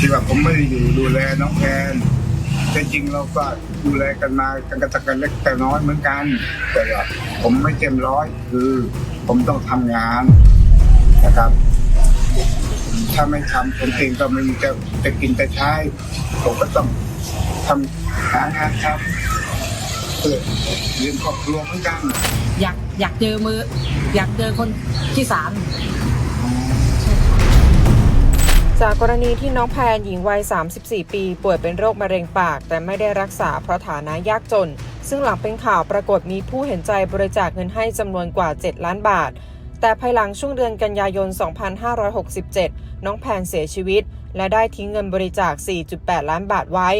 ที่ว่าผมไม่ได้อยู่ดูแลน้องแพนแต่จริงเราก็ดูแลกันมากันกระตักกันเล็กแต่น้อยเหมือนกัน แต่ว่าผมไม่เต็มร้อยคือ ผมต้องทำงานนะครับ ถ้าไม่ทำผมเองก็ไม่มีจะจะกินจะใช้ผมก็ต้องทำหางานครับเพื่อเลี้ยงครอบครัวเหมือนกัน อยากอยากเจอมือ อยากเจอคนที่สาม จากกรณีที่น้องแพนหญิงวัย 34 ปี ป่วยเป็นโรคมะเร็งปาก แต่ไม่ได้รักษาเพราะฐานะยากจน ซึ่งหลังเป็นข่าวปรากฏมีผู้เห็นใจบริจาคเงินให้จำนวนกว่า 7 ล้านบาท แต่ภายหลังช่วงเดือนกันยายน 2567 น้องแพนเสียชีวิต และได้ทิ้งเงินบริจาค 4.8 ล้านบาทไว้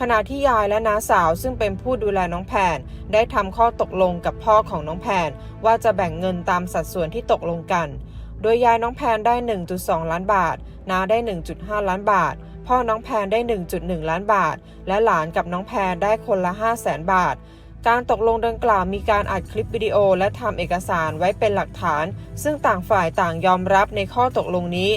ขณะที่ยายและน้าสาวซึ่งเป็นผู้ดูแลน้องแพนได้ทำข้อตกลงกับพ่อของน้องแพนว่าจะแบ่งเงินตามสัดส่วนที่ตกลงกัน โดยยายน้องแพนได้ 1.2 ล้านบาท น้าได้ 1.5 ล้านบาท พ่อน้องแพนได้ 1.1 ล้านบาท และหลานกับน้องแพนได้คนละ 5 0 0แสนบาท การตกลงดังกล่าวมีการอัดคลิปวิดีโอและทำเอกสารไว้เป็นหลักฐาน ซึ่งต่างฝ่ายต่างยอมรับในข้อตกลงนี้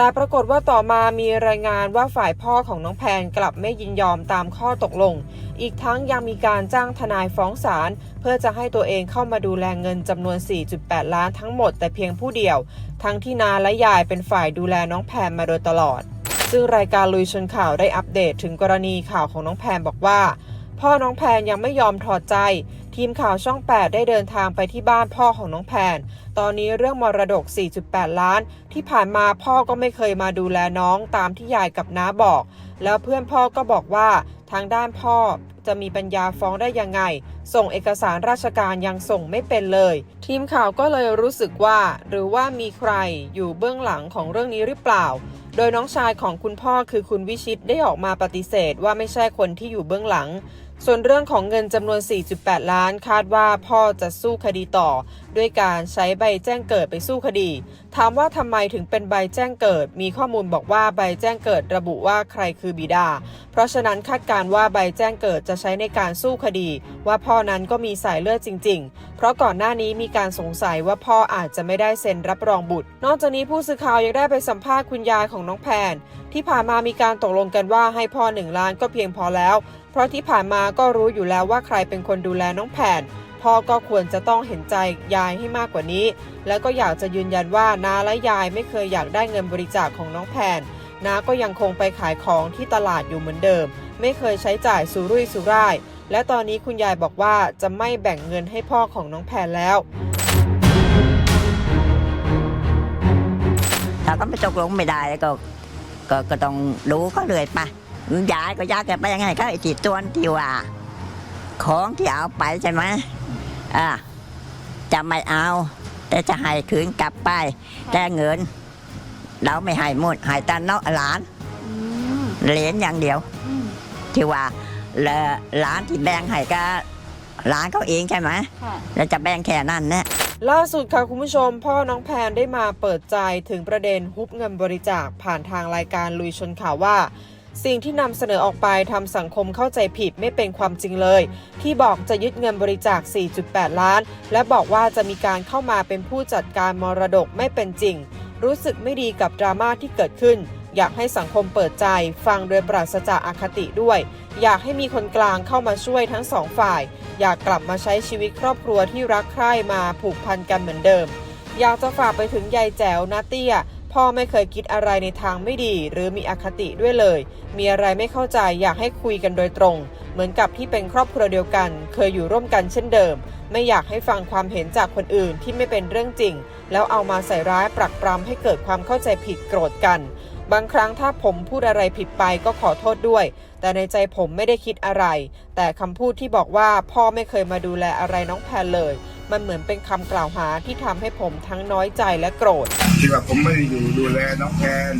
แต่ปรากฏว่าต่อมามีรายงานว่าฝ่ายพ่อของน้องแพนกลับไม่ยินยอมตามข้อตกลง อีกทั้งยังมีการจ้างทนายฟ้องศาลเพื่อจะให้ตัวเองเข้ามาดูแลเงินจำนวน 4.8 ล้านทั้งหมดแต่เพียงผู้เดียว ทั้งที่นาและยายเป็นฝ่ายดูแลน้องแพนมาโดยตลอด ซึ่งรายการลุยชนข่าวได้อัปเดตถึงกรณีข่าวของน้องแพนบอกว่า พ่อน้องแพนยังไม่ยอมถอดใจ ทีมข่าวช่อง 8 ได้เดินทางไปที่บ้านพ่อของน้องแพน ตอนนี้เรื่องมรดก 4.8 ล้าน ที่ผ่านมาพ่อก็ไม่เคยมาดูแลน้องตามที่ยายกับน้าบอก แล้วเพื่อนพ่อก็บอกว่าทางด้านพ่อจะมีปัญญาฟ้องได้ยังไง ส่งเอกสารราชการยังส่งไม่เป็นเลย ทีมข่าวก็เลยรู้สึกว่า หรือว่ามีใครอยู่เบื้องหลังของเรื่องนี้หรือเปล่า โดยน้องชายของคุณพ่อคือคุณวิชิตได้ออกมาปฏิเสธว่าไม่ใช่คนที่อยู่เบื้องหลัง ส่วนเรื่องของเงินจำนวน 4.8 ล้าน คาดว่าพ่อจะสู้คดีต่อ ด้วยการใช้ใบแจ้งเกิดไปสู้คดี ถามว่าทำไมถึงเป็นใบแจ้งเกิด มีข้อมูลบอกว่าใบแจ้งเกิดระบุว่าใครคือบิดา เพราะฉะนั้นคาดการณ์ว่าใบแจ้งเกิดจะใช้ในการสู้คดี ว่าพ่อนั้นก็มีสายเลือดจริง ๆ เพราะก่อนหน้านี้มีการสงสัยว่าพ่ออาจจะไม่ได้เซ็นรับรองบุตร นอกจากนี้ผู้สื่อข่าวยังได้ไปสัมภาษณ์คุณยายของน้องแพนที่ผ่านมามีการตกลงกันว่าให้พ่อหนึ่งล้านก็เพียงพอแล้วเพราะที่ผ่านมาก็รู้อยู่แล้วว่าใครเป็นคนดูแลน้องแผนพ่อก็ควรจะต้องเห็นใจยายให้มากกว่านี้ แล้วก็อยากจะยืนยันว่าน้าและยายไม่เคยอยากได้เงินบริจาคของน้องแผนน้าก็ยังคงไปขายของที่ตลาดอยู่เหมือนเดิม ไม่เคยใช้จ่ายสุรุ่ยสุร่าย และตอนนี้คุณยายบอกว่าจะไม่แบ่งเงินให้พ่อของน้องแผนแล้วถ้าก็ไม่ตกลงไม่ได้ก็ก็ก็ต้องดูเขาเลยไป ยายก็อยากจะไปยังไงก็ไอ้จิตตัวนที่ว่า ของที่เอาไปใช่ไหมอ่าจะไม่เอา แต่จะให้คืนกลับไป แต่เงิน เราไม่ให้หมดให้แตาเนาะหลานเหรียญอย่างเดียวที่ว่าแล้วหลานที่แบ่งให้ก็หลานเขาเองใช่ไหมแล้วจะแบ่งแค่นั้นแนะล่าสุดค่ะคุณผู้ชม พ่อน้องแพนได้มาเปิดใจถึงประเด็นฮุบเงินบริจาคผ่านทางรายการลุยชนข่าวว่า สิ่งที่นำเสนอออกไปทำสังคมเข้าใจผิดไม่เป็นความจริงเลย ที่บอกจะยึดเงินบริจาค 4.8 ล้าน และบอกว่าจะมีการเข้ามาเป็นผู้จัดการมรดกไม่เป็นจริง รู้สึกไม่ดีกับดราม่าที่เกิดขึ้น อยากให้สังคมเปิดใจ ฟังโดยปราศจากอคติด้วย อยากให้มีคนกลางเข้ามาช่วยทั้งสองฝ่าย อยากกลับมาใช้ชีวิตครอบครัวที่รักใคร่มาผูกพันกันเหมือนเดิม อยากจะฝากไปถึงยายแจ๋วนาเตี้ย พ่อไม่เคยคิดอะไรในทางไม่ดี หรือมีอคติด้วยเลย มีอะไรไม่เข้าใจอยากให้คุยกันโดยตรง เหมือนกับที่เป็นครอบครัวเดียวกัน เคยอยู่ร่วมกันเช่นเดิม ไม่อยากให้ฟังความเห็นจากคนอื่นที่ไม่เป็นเรื่องจริง แล้วเอามาใส่ร้ายปรักปรำให้เกิดความเข้าใจผิดโกรธกัน บางครั้งถ้าผมพูดอะไรผิดไปก็ขอโทษด้วย แต่ในใจผมไม่ได้คิดอะไร แต่คำพูดที่บอกว่าพ่อไม่เคยมาดูแลอะไรน้องแพนเลย มันเหมือนเป็นคำกล่าวหาที่ทำให้ผมทั้งน้อยใจและโกรธ ที่ว่าผมไม่ได้อยู่ดูแลน้องแพน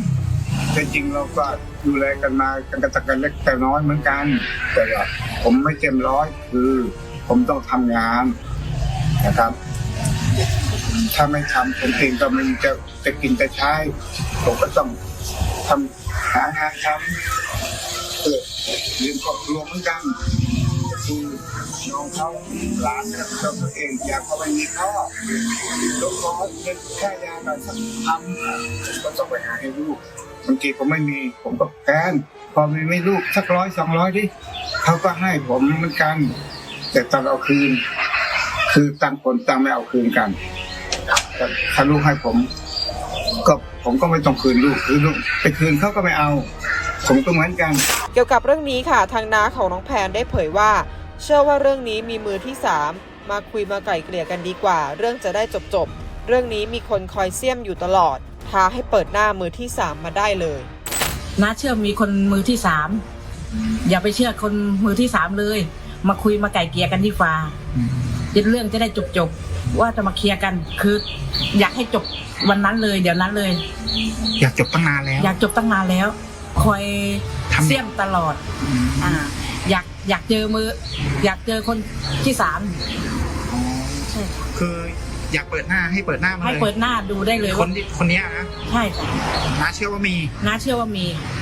แต่จริงเราก็ดูแลกันมากันกระตักกันเล็กแต่น้อยเหมือนกัน แต่ว่าผมไม่เต็มร้อยคือ ผมต้องทำงานนะครับ ถ้าไม่ทำผมเองก็ไม่มีจะจะกินจะใช้ผมก็ต้องทำหางานทำเพื่อเลี้ยงครอบครัวเหมือนกัน น้องเขาหลานกับตัวเองอยากเขาไม่มีพ่อลูกขอเงินค่ายาหน่อยสักพันก็ต้องไปหาให้ลูกบางทีผมไม่มีผมก็แพนพอมีไม่ลูกสักร้อยสองร้อยดิเขาก็ให้ผมเหมือนกัน แต่ตอนเอาคืน คือต่างคนต่างไม่เอาคืนกันถ้าลูกให้ผม ก็ผมก็ไม่ต้องคืนลูกคือลูกไปคืนเขาก็ไม่เอา ผมก็เหมือนกัน เกี่ยวกับเรื่องนี้ค่ะ ทางน้าของน้องแพนได้เผยว่า เชื่อว่าเรื่องนี้มีมือที่ 3 มาคุยมาไกล่เกลี่ยกันดีกว่า เรื่องจะได้จบจบๆเรื่องนี้มีคนคอยเสียมอยู่ตลอด ท้าให้เปิดหน้ามือที่ 3 มาได้เลยน้าเชื่อมีคนมือที่สามอย่าไปเชื่อคนมือที่สามเลย มาคุยมาไก่เกลี่ยกันที่ฟ้าเรื่องจะได้จบจบๆว่าจะมาเคลียร์กันคือ อยากให้จบวันนั้นเลย เดี๋ยวนั้นเลย อยากจบตั้งนานแล้ว อยากจบตั้งนานแล้ว คอยทำเสี่ยมตลอด อ่า อยาก อยากเจอมือ อยากเจอคนที่สามใช่คืออยากเปิดหน้าให้เปิดหน้ามาให้เลยเปิดหน้าดูได้เลยคนว่าที่คนเนี้ยนะใช่ค่ะน้าเชื่อว่ามี น้าเชื่อว่ามีอ